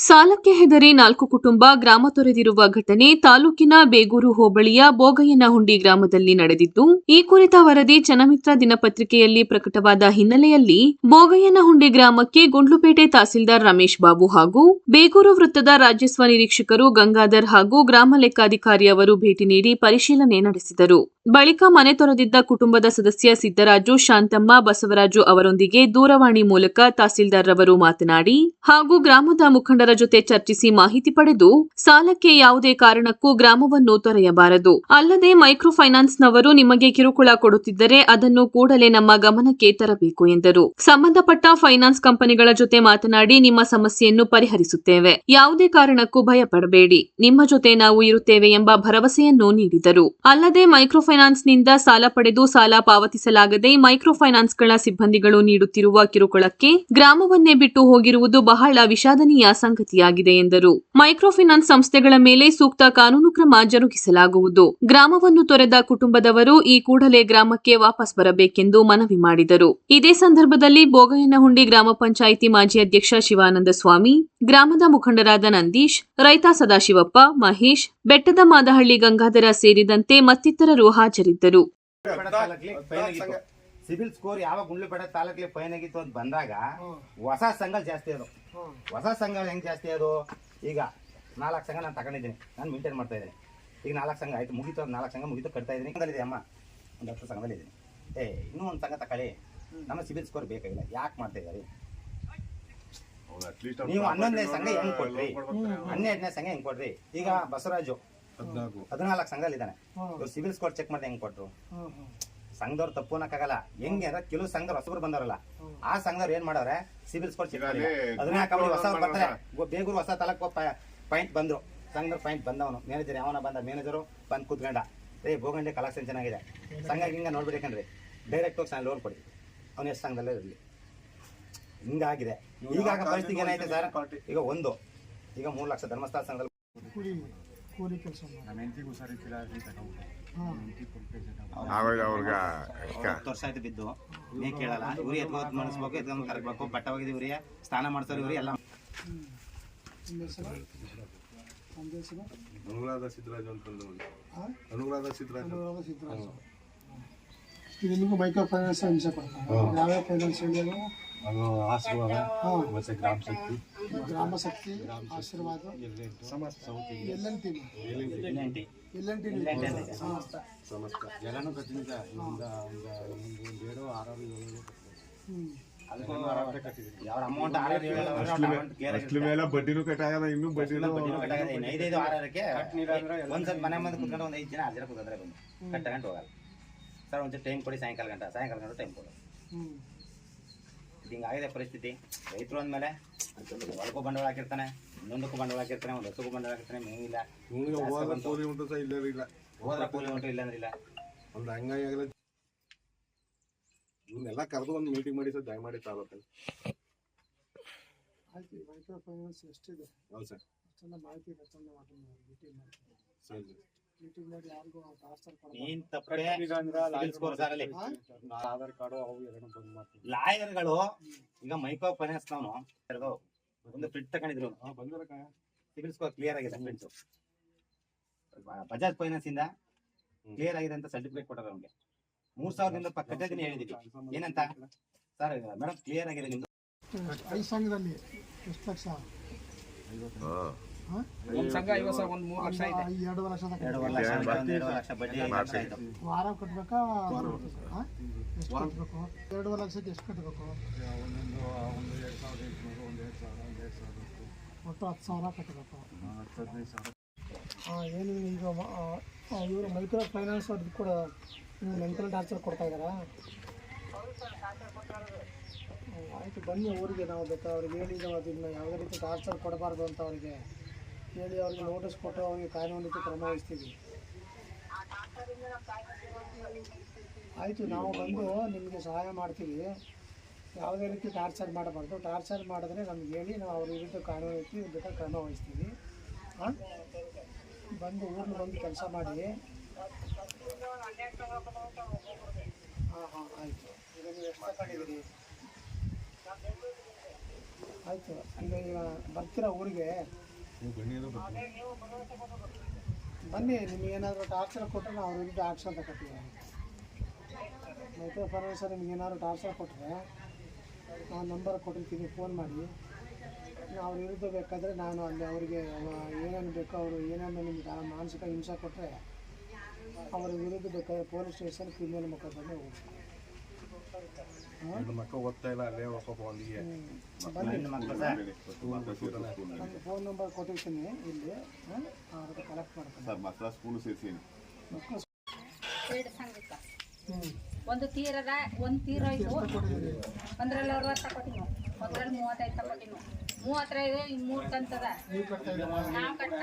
ಸಾಲಕ್ಕೆ ಹೆದರಿ ನಾಲ್ಕು ಕುಟುಂಬ ಗ್ರಾಮ ತೊರೆದಿರುವ ಘಟನೆ ತಾಲೂಕಿನ ಬೇಗೂರು ಹೋಬಳಿಯ ಬೋಗಯ್ಯನಹುಂಡಿ ಗ್ರಾಮದಲ್ಲಿ ನಡೆದಿದ್ದು, ಈ ಕುರಿತ ವರದಿ ಜನಮಿತ್ರ ದಿನಪತ್ರಿಕೆಯಲ್ಲಿ ಪ್ರಕಟವಾದ ಹಿನ್ನೆಲೆಯಲ್ಲಿ ಬೋಗಯ್ಯನಹುಂಡಿ ಗ್ರಾಮಕ್ಕೆ ಗುಂಡ್ಲುಪೇಟೆ ತಹಸೀಲ್ದಾರ್ ರಮೇಶ್ ಬಾಬು ಹಾಗೂ ಬೇಗೂರು ವೃತ್ತದ ರಾಜಸ್ವ ನಿರೀಕ್ಷಕರು ಗಂಗಾಧರ್ ಹಾಗೂ ಗ್ರಾಮ ಲೆಕ್ಕಾಧಿಕಾರಿ ಅವರು ಭೇಟಿ ನೀಡಿ ಪರಿಶೀಲನೆ ನಡೆಸಿದರು. ಬಳಿಕ ಮನೆ ತೊರೆದಿದ್ದ ಕುಟುಂಬದ ಸದಸ್ಯ ಸಿದ್ದರಾಜು, ಶಾಂತಮ್ಮ, ಬಸವರಾಜು ಅವರೊಂದಿಗೆ ದೂರವಾಣಿ ಮೂಲಕ ತಹಸೀಲ್ದಾರ್ ರವರು ಮಾತನಾಡಿ ಹಾಗೂ ಗ್ರಾಮದ ಮುಖಂಡರ ಜೊತೆ ಚರ್ಚಿಸಿ ಮಾಹಿತಿ ಪಡೆದು ಸಾಲಕ್ಕೆ ಯಾವುದೇ ಕಾರಣಕ್ಕೂ ಗ್ರಾಮವನ್ನು ತೊರೆಯಬಾರದು. ಅಲ್ಲದೆ ಮೈಕ್ರೋ ಫೈನಾನ್ಸ್ನವರು ನಿಮಗೆ ಕಿರುಕುಳ ಕೊಡುತ್ತಿದ್ದರೆ ಅದನ್ನು ಕೂಡಲೇ ನಮ್ಮ ಗಮನಕ್ಕೆ ತರಬೇಕು ಎಂದರು. ಸಂಬಂಧಪಟ್ಟ ಫೈನಾನ್ಸ್ ಕಂಪನಿಗಳ ಜೊತೆ ಮಾತನಾಡಿ ನಿಮ್ಮ ಸಮಸ್ಯೆಯನ್ನು ಪರಿಹರಿಸುತ್ತೇವೆ. ಯಾವುದೇ ಕಾರಣಕ್ಕೂ ಭಯಪಡಬೇಡಿ. ನಿಮ್ಮ ಜೊತೆ ನಾವು ಇರುತ್ತೇವೆ ಎಂಬ ಭರವಸೆಯನ್ನು ನೀಡಿದರು. ಅಲ್ಲದೆ ಮೈಕ್ರೋ ಫೈನಾನ್ಸ್ನಿಂದ ಸಾಲ ಪಡೆದು ಸಾಲ ಪಾವತಿಸಲಾಗದೆ ಮೈಕ್ರೋ ಫೈನಾನ್ಸ್ಗಳ ಸಿಬ್ಬಂದಿಗಳು ನೀಡುತ್ತಿರುವ ಕಿರುಕುಳಕ್ಕೆ ಗ್ರಾಮವನ್ನೇ ಬಿಟ್ಟು ಹೋಗಿರುವುದು ಬಹಳ ವಿಷಾದನೀಯ ಸಂಗತಿಯಾಗಿದೆ ಎಂದರು. ಮೈಕ್ರೋ ಫೈನಾನ್ಸ್ ಸಂಸ್ಥೆಗಳ ಮೇಲೆ ಸೂಕ್ತ ಕಾನೂನು ಕ್ರಮ ಜರುಗಿಸಲಾಗುವುದು. ಗ್ರಾಮವನ್ನು ತೊರೆದ ಕುಟುಂಬದವರು ಈ ಕೂಡಲೇ ಗ್ರಾಮಕ್ಕೆ ವಾಪಸ್ ಬರಬೇಕೆಂದು ಮನವಿ ಮಾಡಿದರು. ಇದೇ ಸಂದರ್ಭದಲ್ಲಿ ಬೋಗಯ್ಯನಹುಂಡಿ ಗ್ರಾಮ ಪಂಚಾಯಿತಿ ಮಾಜಿ ಅಧ್ಯಕ್ಷ ಶಿವಾನಂದ ಸ್ವಾಮಿ ಗ್ರಾಮದ ಮುಖಂಡರಾದ ನಂದೀಶ್, ರೈತ ಸದಾಶಿವಪ್ಪ, ಮಹೇಶ್, ಬೆಟ್ಟದ ಮಾದಹಳ್ಳಿ ಗಂಗಾಧರ ಸೇರಿದಂತೆ ಮತ್ತಿತರರು ಹಾಜರಿದ್ದರು. ಸಿಬಿಲ್ ಸ್ಕೋರ್ ಯಾವಾಗ ಗುಂಡ್ಲುಪೇಟೆ ತಾಲೂಕಲ್ಲಿ ಫೈನ್ ಆಗಿತ್ತು ಅಂತ ಬಂದಾಗ ಹೊಸ ಸಂಘಲ್ ಜಾಸ್ತಿ ಅದು. ಹೊಸ ಸಂಘಲ್ ಹೆಂಗ್ ಜಾಸ್ತಿ ಅದು? ಈಗ ನಾಲ್ಕು ಸಂಘ ನಾನು ತಗೊಂಡಿದ್ದೀನಿ ನಾನು ಮೇಂಟೈನ್ ಮಾಡ್ತಾ ಇದ್ದೀನಿ. ಈಗ ನಾಲ್ಕು ಸಂಘ ಆಯ್ತು ಮುಗಿತು ಅದು ನಾಲ್ಕು ಸಂಘ ಮುಗಿತು ಕಟ್ತಾ ಇದ್ದೀನಿ. ಸಂಘದಲ್ಲಿದೆ ಅಮ್ಮ. ಒಂದು ಹತ್ತು ಸಂಘದಲ್ಲಿ ಇದ್ದೀನಿ ಏ ಇನ್ನೂ ಒಂದು ಸಂಘ ತಗೊಳ್ಳಿ. ನಮ್ಮ ಸಿಬಿಲ್ ಸ್ಕೋರ್ ಬೇಕಾಗಿಲ್ಲ. ಯಾಕೆ ಮಾಡ್ತಾ ಇದ್ದಾರೆ? ನೀವು ಹನ್ನೊಂದನೇ ಸಂಘ ಹೆಂಗ್ ಕೊಡ್ರಿ ಹನ್ನೆರಡನೇ ಸಂಘ ಹೆಂಗ್ ಕೊಡ್ರಿ ಈಗ ಬಸವರಾಜು ಹದಿನಾಲ್ಕು. ಸಂಘದಲ್ಲಿ ಇದ್ದಾನೆ ಇವ್ರು ಸಿಬಿಲ್ ಸ್ಕೋರ್ ಚೆಕ್ ಮಾಡಿದೆ ಹೆಂಗ್ ಕೊಟ್ರು? ಸಂಘದವ್ರು ತಪ್ಪು ಅನ್ನಕ್ಕಾಗಲ್ಲ ಹೆಂಗೆ ಅಂದ್ರೆ ಕೆಲವು ಸಂಘದವ್ರು ಹೊಸಬ್ರು ಬಂದವರಲ್ಲ. ಆ ಸಂಘದವ್ರು ಏನ್ ಮಾಡವ್ರೆ? ಸಿಬಿಲ್ ಸ್ಕೋರ್ ಚೆಕ್ ಮಾಡಿ ಹದಿನಾಲ್ಕು ಅವಳಿ ಹೊಸ ಬರ್ತಾರೆ. ಬೇಗೂರು ಹೊಸ ತಾಲೂಕು ಪಾಯಿಂಟ್ ಬಂದ್ರು. ಸಂಘದವ್ರು ಪಾಯಿಂಟ್ ಬಂದವನು. ಮ್ಯಾನೇಜರ್ ಯಾವನ ಬಂದ? ಮ್ಯಾನೇಜರು ಬಂದ್ ಕೂತ್ಕೊಂಡ. ಏ ಭೋಗಂಡೆ ಕಲೆಕ್ಷನ್ ಚೆನ್ನಾಗಿದೆ. ಸಂಘ ಹಿಂಗ ನೋಡ್ಬಿಡಿ ಕಣ್ರಿ ಡೈರೆಕ್ಟ್ ಹೋಗಿ ನಾನು ಲೋನ್ ಕೊಡಿ. ಅವ್ನು ಎಷ್ಟು ಸಂಘದಲ್ಲೇ ಇರಲಿ. ಹಿಂಗಾಗಿದೆ. ಈಗ ಪರಿಸ್ಥಿತಿ ಏನಾಯ್ತು ಸರ್? ಈಗ ಒಂದು. ಈಗ ಮೂರು ಲಕ್ಷ ಧರ್ಮಸ್ಥಳ ಸಂಘದಲ್ಲಿ ಕೂಲಿ ಕೂಲಿ ಕೆಲಸ ಮಾಡಿ. ಆಮೇಲೆ ಅವ್ರಿಗೆ ವರ್ಷ ಆಯ್ತು ಬಿದ್ದು. ನೀ ಕೇಳಲ್ಲ. ಇವ್ರಿ ಎತ್ಕೋದ್ ಮಾಡಿಸ್ಬೇಕು ಎತ್ಕೊಂಡ್ ಕರಬೇಕು ಬಟ್ಟ ಹೋಗಿದ್ ಇವ್ರಿಗೆ ಸ್ನಾನ ಮಾಡ್ತಾರೆ ಇವ್ರಿ ಎಲ್ಲ ಅನುರಾಧ ಸಿದ್ದರಾಜ್ ಅಂತ ಅನುರಾಧ ಸಿದ್ದರಾಜ್ ಅನುರಾಧ ಸಿದ್ದರಾಜ ಇದು ನಿಮಗೂ ಮೈಕ್ರೋ ಫೈನಾನ್ಸ್ ಅಂಶ ಕೊಡ್ತಾರೆ ಯಾವ್ಯಾವ ಫೈನಾನ್ಸ್ ಹೇಳಿ ಅದು ಆಶೀರ್ವಾದ ಮತ್ತೆ ಗ್ರಾಮ ಶಕ್ತಿ. ಗ್ರಾಮ ಶಕ್ತಿ ಆಶೀರ್ವಾದ L N T L N T ಸಮಸ್ತ. ಎಲ್ಲಾನು ಕಟ್ಟಿದ್ದ ಒಂದು ಒಂದು ಏಳು ಆರಾರು ಮೇಲೆ ಬಡ್ಡಿನೂ ಕಟ್ಟಾಗದ ಇನ್ನೂ ಬಡ್ಡಿನೂ ಐದೈದು ಆರಕ್ಕೆ ಒಂದ್ಸಲ ಮನೆ ಮುಂದೆ ಕುತ್ಕೊಂಡು ಒಂದು ಐದು ಜನ ಹಾಜರ ಕುತ್ಕೊಂಡ್ರೆ ಬಂದು. ಕಟ್ಟಗಂಟು ಹೋಗಲ್ಲ. ಸರ್ ಒಂಚೂರು ಟೈಮ್ ಕೊಡಿ ಸಾಯಂಕಾಲ ಗಂಟ ಸಾಯಂಕಾಲ ಗಂಟೆ ಟೈಮ್ ಕೊಡು. ಹಿಂಗಾಗಿದೆ ಪರಿಸ್ಥಿತಿ. ರೈತರು ಅಂದಮೇಲೆ ಒಳಗೂ ಬಂಡವಾಳ ಹಾಕಿರ್ತಾನೆ ಇನ್ನೊಂದಕ್ಕೂ ಬಂಡವಾಳ ಹಾಕಿರ್ತಾನೆ ಒಂದು ಹಸುಗೂ ಬಂಡವಾಳ ಹಾಕಿರ್ತಾನೆ ಮೇವಿಲ್ಲ ಕೂಲಿ ಉಂಟು ಸಹ ಇಲ್ಲೇ ಇಲ್ಲ. ಹೋದ್ರೆ ಕೂಲಿ ಉಂಟು ಇಲ್ಲ ಅಂದ್ರೆ ಇಲ್ಲ. ಒಂದು ಹಂಗಾಗಿ ಆಗಲ್ಲ. ಇವನ್ನೆಲ್ಲ ಕರೆದು ಒಂದು ಮೀಟಿಂಗ್ ಮಾಡಿ ಸರ್ ದಯಮಾಡಿ ತಾಲೂಕಲ್ಲಿ ಆಯ್ತು ಮೈಕ್ರೋ ಫೈನಾನ್ಸ್ ಎಷ್ಟಿದೆ? ಹೌದು ಸರ್. ಅಷ್ಟೆಲ್ಲ ಮಾಹಿತಿ ಮೀಟಿಂಗ್ ಮಾಡ್ತೀವಿ ಸರಿ. ಆಧಾರ್ ಕಾರ್ಡು ಅವು ಎರಡು ಬಂದ್ ಮಾಡ್ತೀವಿ ಲಾಯರ್ಗಳು ಈಗ ಮೈಕ್ರೋ ಫೈನಾನ್ಸ್ ನಾನು ಒಂದು ಫ್ರಿಡ್ ತಗೊಂಡಿದ್ರು ಸಿಬಿಲ್ ಸ್ಕೋರ್ ಕ್ಲಿಯರ್ ಆಗಿದೆ ಫ್ರೆಂಡ್ಸ್ ಬಜಾಜ್ ಫೈನಾನ್ಸ್ ಇಂದ ಕ್ಲಿಯರ್ ಆಗಿದೆ ಅಂತ ಸರ್ಟಿಫಿಕೇಟ್ ಕೊಟ್ಟಾರ ಅವ್ನಿಗೆ. ಮೂರ್ ಸಾವಿರದಿಂದ ದಿನ ಹೇಳಿದೀವಿ. ಏನಂತ? ಸರ್ ಮೇಡಮ್ ಕ್ಲಿಯರ್ ಆಗಿದೆ ನಿಮ್ದು. ಐದು ಸಾವಿರದಲ್ಲಿ ಎಷ್ಟು ಲಕ್ಷ? ಒಂದ್ ಸಂಘ ಐವತ್ ಸಾವಿರ ಒಂದ್ ಮೂರ್ ಲಕ್ಷ ಇದೆ. ಎರಡೂವರೆ ಲಕ್ಷ ತನಕ. ಎರಡೂವರೆ ಲಕ್ಷ ಒಂದು ಎರಡೂವರೆ ಲಕ್ಷ ಬಡ್ಡಿ ಮಾಡ್ಸಿ. ಆಯ್ತು. ವಾರ ಎಷ್ಟು ಕಟ್ಟಬೇಕು ಎರಡೂವರೆ ಲಕ್ಷಕ್ಕೆ ಎಷ್ಟು ಕಟ್ಟಬೇಕು ಒಂದೊಂದು ಒಂದು ಎರಡು ಸಾವಿರದ ಎಂಟುನೂರು ಒಂದು ಎರಡು ಸಾವಿರ ಒಂದು ಎರಡು ಸಾವಿರದ ಒಟ್ಟು ಹತ್ತು ಸಾವಿರ ಕಟ್ಟಬೇಕು ಹತ್ತು ಹದಿನೈದು ಸಾವಿರ. ಹಾಂ ಏನು ಈಗ ಇವರು ಮೈಕ್ರೋ ಫೈನಾನ್ಸ್ ಅವ್ರದ್ದು ಕೂಡ ಮೆಂಟಲ್ ಟಾರ್ಚರ್ ಕೊಡ್ತಾ ಇದ್ದಾರಾ ಆಯಿತು ಆಯ್ತು ಬನ್ನಿ ಊರಿಗೆ. ನಾವು ಬೇಕಾ ಅವ್ರಿಗೆ ಏನಿದೆ ನಾವು ಅದನ್ನ ಯಾವುದೇ ರೀತಿ ಟಾರ್ಚರ್ ಕೊಡಬಾರ್ದು ಅಂತ ಅವರಿಗೆ. ಹೇಳಿ ಅವ್ರಿಗೆ ನೋಟಿಸ್ ಕೊಟ್ಟು ಅವ್ರಿಗೆ ಕಾನೂನು ಕ್ರಮ ವಹಿಸ್ತೀವಿ ಆಯಿತು, ನಾವು ಬಂದು ನಿಮಗೆ ಸಹಾಯ ಮಾಡ್ತೀವಿ. ಯಾವುದೇ ರೀತಿ ಟಾರ್ಚರ್ ಮಾಡಬಾರ್ದು. ಟಾರ್ಚರ್ ಮಾಡಿದ್ರೆ ನಮ್ಗೆ ಹೇಳಿ ನಾವು ಅವ್ರ ವಿರುದ್ಧ ಕಾನೂನು ರೀತಿ ಕ್ರಮ ವಹಿಸ್ತೀವಿ ಹಾಂ ಬಂದು ಊರಿಗೆ ಬಂದು ಕೆಲಸ ಮಾಡಿ. ಹಾಂ ಹಾಂ, ಆಯಿತು. ಈಗ ಆಯಿತು, ಈಗ ಈಗ ಬರ್ತೀರಾ ಊರಿಗೆ? ಬನ್ನಿ, ನಿಮ್ಗೆ ಏನಾದರೂ ಟಾರ್ಚರ್ ಕೊಟ್ಟರೆ ನಾವು ಅವ್ರ ವಿರುದ್ಧ ಆಕ್ಷನ್ ತಗೋತೀವಿ ಮೈಕ್ರೋ ಫೈನಾನ್ಸ್ ನಿಮ್ಗೆ ಏನಾದ್ರು ಟಾರ್ಚರ್ ಕೊಟ್ಟರೆ ನಾವು ನಂಬರ್ ಕೊಟ್ಟಿರ್ತೀನಿ ಫೋನ್ ಮಾಡಿ. ಅವ್ರ ವಿರುದ್ಧ ಬೇಕಾದರೆ ನಾನು ಅಲ್ಲಿ ಅವರಿಗೆ ಏನೇನು ಬೇಕೋ ಅವರು ಏನೇನು ನಿಮ್ಗೆ ಮಾನಸಿಕ ಹಿಂಸೆ ಕೊಟ್ಟರೆ ಅವರ ವಿರುದ್ಧ ಬೇಕಾದ್ರೆ ಪೊಲೀಸ್ ಸ್ಟೇಷನ್ ಕ್ರಿಮಿನಲ್ ಮುಖಾಂತರ ಹೋಗಿ ಹೆಣ್ಣು ಮಕ್ಕಳು ಓದ್ತಾ ಇಲ್ಲ ಅಲ್ಲೇ ಹೆಣ್ಣು ಮಕ್ಕಳು ಫೋನ್ ನಂಬರ್ ಕೊಟ್ಟಿರ್ತೀನಿ ಇಲ್ಲಿ ಅವ್ರಿಗೆ ಕಲೆಕ್ಟ್ ಮಾಡ್ತೀನಿ ಸರ್ ಮಕ್ಕಳ ಸ್ಕೂಲ್ ಸೇರಿಸೀನಿ ಎರಡು ಒಂದು ತೀರದ ಒಂದು ತೀರ ಇದು ಒಂದ್ರಲ್ಲಿ ಅರವತ್ತು ತಗೊಟ್ಟಿನು ಒಂದ್ರಲ್ಲಿ ಮೂವತ್ತೈದು ತಗೊಟ್ಟಿನು ಮೂವತ್ತೈದು ಇನ್ನು ಮೂರು ಕಂತದ ನಾವು ಕಟ್ಟ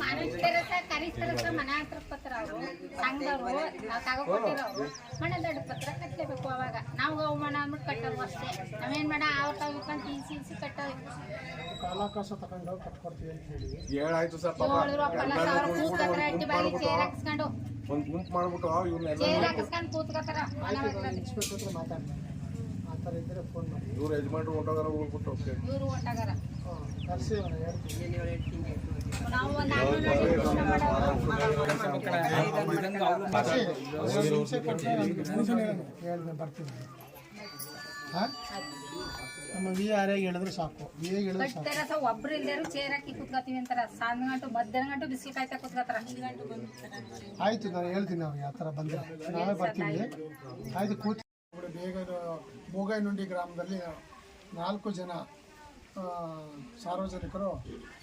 ಮಾನಿಸ್ತಾರ ಕರಿಸ್ತಾರ ಮನೆ ಹತ್ರ ಪತ್ರ ಅವರು ಸಂಘದವರು ನಾವು ತಗೋಕೊಟ್ಟಿರೋರು ಮನೆ ದೊಡ್ಡ ಪತ್ರ ಕಟ್ಟಲೇಬೇಕು ಅವಾಗ ನಾವು ಅವಮಾನ ಅಂದ್ಬಿಟ್ಟು ಕಟ್ಟೋದು ಅಷ್ಟೇ ನಾವೇನ್ ಮಾಡ ಅವ್ರ ತಗೋಬೇಕಂತ ಈಸಿ ಈಸಿ ಕಟ್ಟೋದು ಕಾಲಾಕಾಶ ತಗೊಂಡು ಕಟ್ಕೊಡ್ತೀವಿ ಅಂತ ಹೇಳಿ ಹೇಳಾಯ್ತು ಸರ್ ಪಾಪ ಕೂತ್ಕತ್ರ ಒಂದ್ ಗುಂಪು ಮಾಡ್ಬಿಟ್ಟು ಚೇರ್ ಹಾಕಿಸ್ಕೊಂಡು ಇನ್ಸ್ಪೆಕ್ಟರ್ ಹತ್ರ ಇದ್ದರೆ ಫೋನ್ ಮಾಡಿ. ಇವ್ರು ಯಜಮಾನ್ರು ಹೊಂಟೋಗಾರ ಹೋಗ್ಬಿಟ್ಟು ಹೋಗ್ತೇವೆ ಇವರು ಹೊಂಟಾಗಾರ ಹಾಂ ಕರೆಸಿ ಅವ್ರನ್ನ ಹೇಳ್ತೀನಿ ನಾವು ಹೇಳ್ದೆ ಬರ್ತೀನಿ. ಹಾಂ? ನಮ್ಮ ವಿ ಆರ್ ಐಗೆ ಹೇಳಿದ್ರೆ ಸಾಕು. ವಿ ಐಗೆ ಹೇಳಿದ್ರೆ ಸಾಕು. ಕಟ್ತಾರ ಸ ಒಬ್ರು ಇಲ್ದೇರು ಚೇರ್ ಹಾಕಿ ಕೂತ್ಕೊತೀವಿ ಅಂತಾರ. ಸಾಂದ್ ಗಂಟು ಮಧ್ಯಾಹ್ನ ಗಂಟು ಬಿಸಿಲು ಕಾಯ್ತಾ ಕೂತ್ಕೊತಾರ. ಆಯ್ತು ನಾನು ಹೇಳ್ತೀನಿ ಅವ್ರಿಗೆ ಆ ಥರ ಬಂದರೆ. ನಾವೇ ಬರ್ತೀವಿ. ಆಯ್ತು ಕೂತ್ ಬೇಗ ಬೋಗಾಯಿನುಂಡಿ ಗ್ರಾಮದಲ್ಲಿ ನಾಲ್ಕು ಜನ ಸಾರ್ವಜನಿಕರು